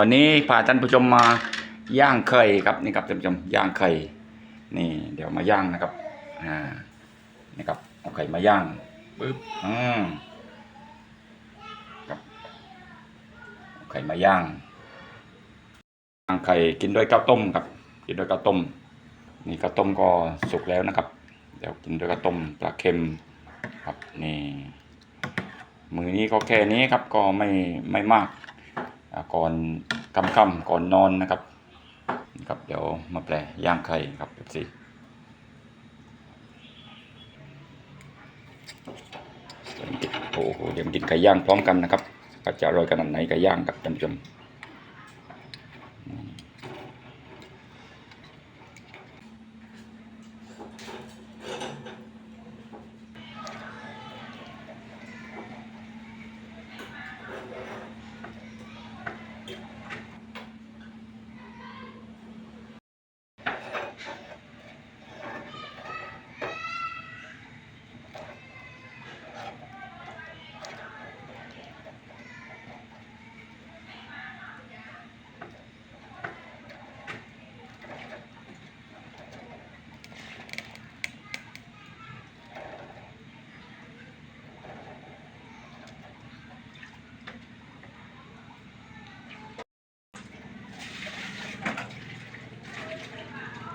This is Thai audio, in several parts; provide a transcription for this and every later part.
วันนี้พาท่านผู้ชมมาย่างไข่ครับนี่ครับท่านผู้ชมย่างไข่นี่ เดี๋ยวมาย่างนะครับอ่านี่ครับเอาไข่มาย่างปึ๊บอืมครับเอาไข่มาย่างย่างไข่กินด้วยข้าวต้มครับ กินด้วยข้าวต้ม นี่ข้าวต้มก็สุกแล้วนะครับ เดี๋ยวกินด้วยข้าวต้มปลาเค็มครับนี่มือนี้ก็แค่นี้ครับก็ไม่ไม่มาก ก่อนค่ำๆก่อนนอนนะครับนะครับ เดี๋ยวมาแปลย่างไข่ครับเอฟซีโอ้โหเดี๋ยวมากินไก่ย่างพร้อมกันนะครับก็จะอร่อยขนาดไหนไก่ย่างกับท่านผู้ชม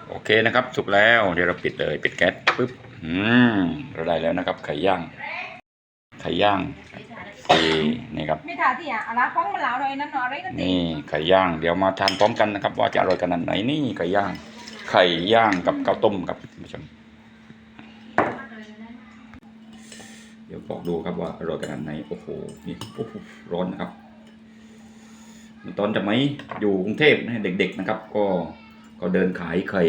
โอเคนะครับ สุกแล้วเดี๋ยวเราปิดเลยปิดแก๊สปึ๊บอืมเราได้แล้วนะครับ ไข่ย่าง ไข่ย่างสี่นี่ครับไม่ถ่ายที่อะอะไรฟ้องมาแล้วเลยนั่นหนออะไรก็ตีนี่ไข่ย่างเดี๋ยวมาทานพร้อมกันนะครับ ว่าจะอร่อยขนาดไหนนี่ไก่ย่าง ไข่ย่างกับข้าวต้มครับท่านผู้ชมเดี๋ยวบอกดูครับว่าอร่อยขนาดไหนโอ้โหนี่โอ้โหร้อนนะครับตอนจะไม่อยู่กรุงเทพนะเด็กๆนะครับ ก็ ก็เดินขายไข่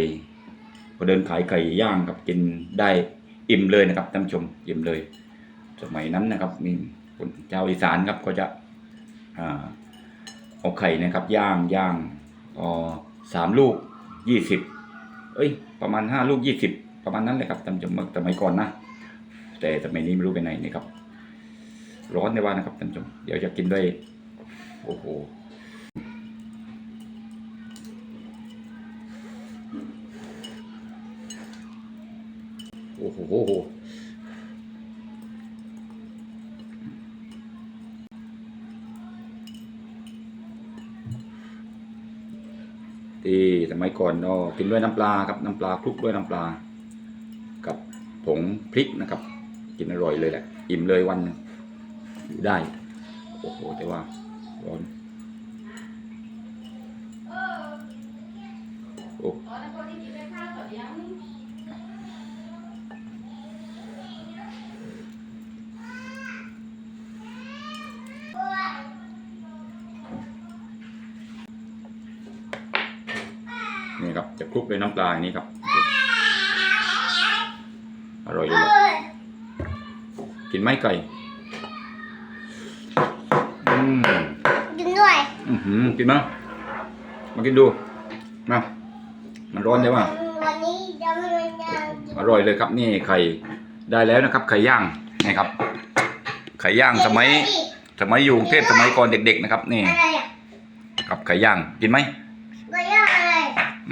ก็เดินขายไข่ย่างกับกินได้อิ่มเลยนะครับท่านชมอิ่มเลย สมัยนั้นนะครับมีคนชาวอีสานครับก็จะเอาไข่นะครับ ย่างย่างออสามลูกยี่สิบเอ้ย ประมาณห้าลูกยี่สิบประมาณนั้นเลยครับจำจำสมัยก่อนนะแต่สมัยนี้ไม่รู้ไปไหนะครับ ร้อนในว่านะครับท่านชม เดี๋ยวจะกินด้วยโอ้โห โอ้โหที่สมัยก่อนก็กินด้วยน้ำปลาครับน้ำปลาคลุกด้วยน้ำปลา กับผงพริกนะครับ กินอร่อยเลยแหละ อิ่มเลยวันอยู่ได้ โอ้โห แต่ว่าร้อนโอ้ นี่ครับ จะคลุกด้วยน้ำปลาอย่างนี้ครับ อร่อยเลยแหละกินไหมไก่อืมกินด้วยอื้อหือกินมั้ยมากินดู มา มันร้อนใช่ป่ะวันนี้จะไม่ได้กินอร่อยเลยครับนี่ไข่ได้แล้วนะครับ ไข่ย่างนี่ครับ ไข่ย่างสมัยสมัยอยู่กรุงเทพสมัยก่อนเด็ก ๆ นะครับ นี่อะไรอะกับไก่ย่างกินไหม ไก่ย่างอะไร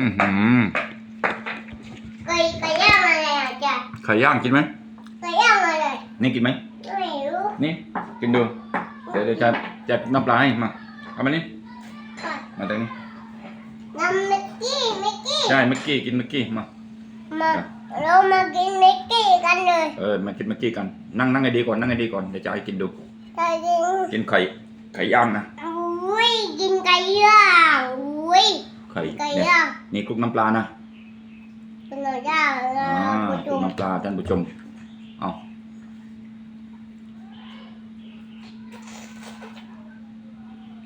อือหือไก่ไก่ย่างอะไรอะจ๊ะไข่ย่างกินไหมไก่ย่างอะไรนี่กินไหมไม่รู้นี่กินดู เดี๋ยวเดี๋ยวจะจะน้ำปลาให้มาเอามานี่ค่ะมาตรงนี้น้ำมิกกี้มิกกี้ใช่เมื่อกี้กินเมื่อกี้มามาเรามากินมิกกี้กันเลยเออมากินเมื่อกี้กันนั่งนั่งให้ดีก่อนนั่งให้ดีก่อนเดี๋ยวจะให้กินดูไก่ยิงกินไข่ไข่ย่างนะอุ้ยกินไก่ย่างอุ้ย ไข่ไก่เนี่ยย่างนี่คลุกน้ำปลานะเป็นหน่อยย่างนะอ่าคุณคลุจุ๋กมน้ำปลาท่านผู้ชมเอา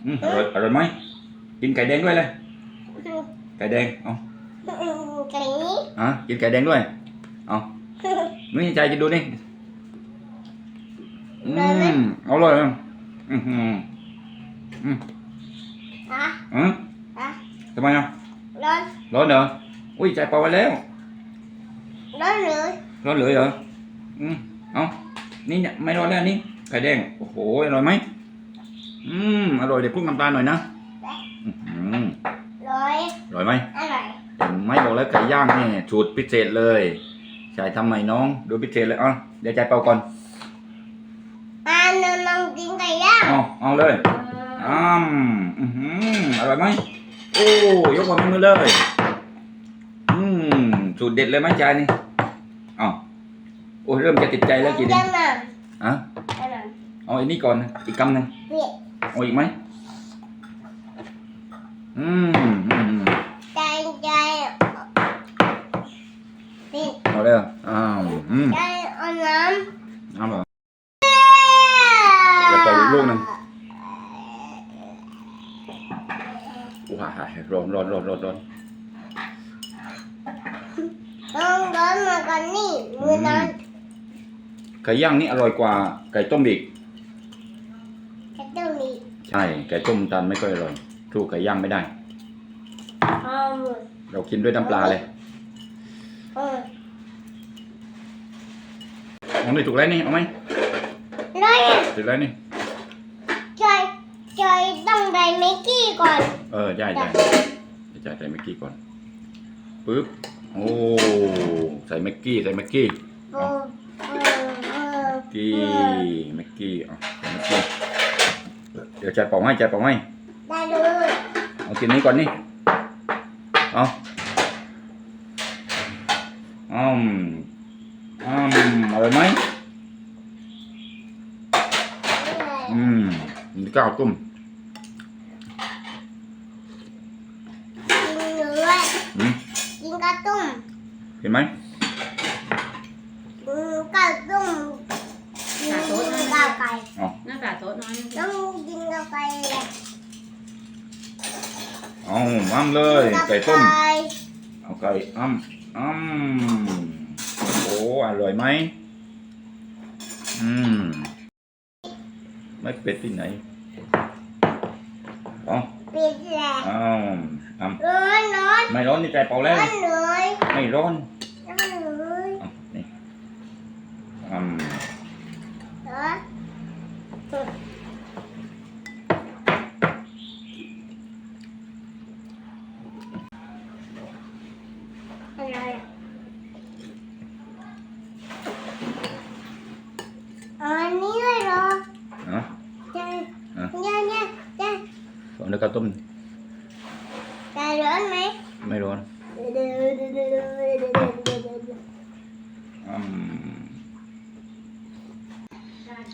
อืมอร่อยอร่อยไหมกินไก่แดงด้วยเลยไก่แดงเอาไก่นี้อะกินไก่แดงด้วยเอานี่ใจกินดูนี่อืมเอาเลยอืมอืมอืมอะอืมอะ ทำไมอะร้อนร้อนเหรออุ้ยใจเป่าไว้แล้วร้อนเลยร้อนเลยเหรออืมเอานี่เนี่ยไม่ร้อนแล้วนี่ไข่แดงโอ้โหอร่อยไหมอืมอร่อยเดี๋ยวคลุกน้ำตาลหน่อยนะอืมร้อยอร่อยไหมอร่อยเห็นไหม่บอกแล้วไก่ย่างนี่สูตรพิเศษเลยชายทำใหม่น้องดูพิเศษเลยอะเดี๋ยวใจายเป่าก่อนอ่าน้องน้องกินไก่ย่างเอาเอาเลยอ้ามอือหืออร่อยไหม โอ้ยกมือมือเลย อืมสูตรเด็ดเลยไหมจายนี่อ้าวโอ้ยเริ่มจะติดใจแล้วกินยันี่งน่ะอะอร่อยเอาอันนี้ก่อนนะอีกคำหนึ่งนี่เอาอีกไหมอืมอืมอืมใจใจนี่เอาเลยอ้าวอืม ใจเอาน้ เอาเหรอำ เดี๋ยวเป่าอีกลูกหนึ่ง ว้ายร้อนร้อนร้อนร้อนร้อนน้องร้อนมากันนี่มือนั้นไก่ย่างนี่อร่อยกว่าไก่ต้มอีกแค่ต้มองมีใช่ไก่ต้มตันไม่ค่อยอร่อยสู้ไก่ย่างไม่ได้ เรากินด้วยน้ำปลาเลยเออเอาหน่ถูกแล้วนี่เอาไหมร้อยอะถูกแล้วนี่ใจใจได้ เมกกี้ก่อน เออใช่ใช่เดี๋ยวจ่ายใส่เมกกี้ก่อนปึ๊บโอ้ใส่เมกกี้ใส่เมกกี้เออเออเออกี้เมกกี้เอาใส่เมกกี้เดี๋ยวจ่ายเป่าให้จ่ายเป่าให้ได้เลยเอากินนี้ก่อนนี่เอาอืมอืมอร่อยไหมอืมนี่ก็เอาต้ม กินเนื้อ อืม กินกระตุ้มเห็นไหมกินกระตุ้มกินกระไก่หน้ากากโต๊ะน้อยต้องกินกระไก่เลยเอาอ้ำเลย ไก่ต้มเอาไก่อ้ำอ้ำโอ้อร่อยไหมอืมไม่เป็ดที่ไหนเอาปิดแหละอ้าวอ้ำร้อนร้อน ไม่ร้อนนี่ใจเป่าแล้วร้อนเลยไม่ร้อนร้อนเลยเอานี่อ้ำร้อนอะไรอะอันนี้เลยเหรอนะเจ๊อะเจ๊เจ๊เจ๊เอาแล้วก็ต้มจ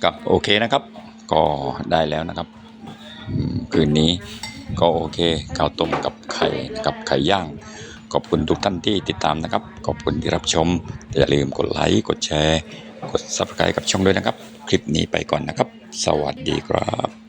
กับโอเคนะครับ ก็ได้แล้วนะครับคืนนี้ก็โอเคข้าวต้มกับไข่กับไข่ย่าง ขอบคุณทุกท่านที่ติดตามนะครับ ขอบคุณที่รับชม อย่าลืมกดไลค์กดแชร์ กด subscribe กับช่องด้วยนะครับ คลิปนี้ไปก่อนนะครับ สวัสดีครับ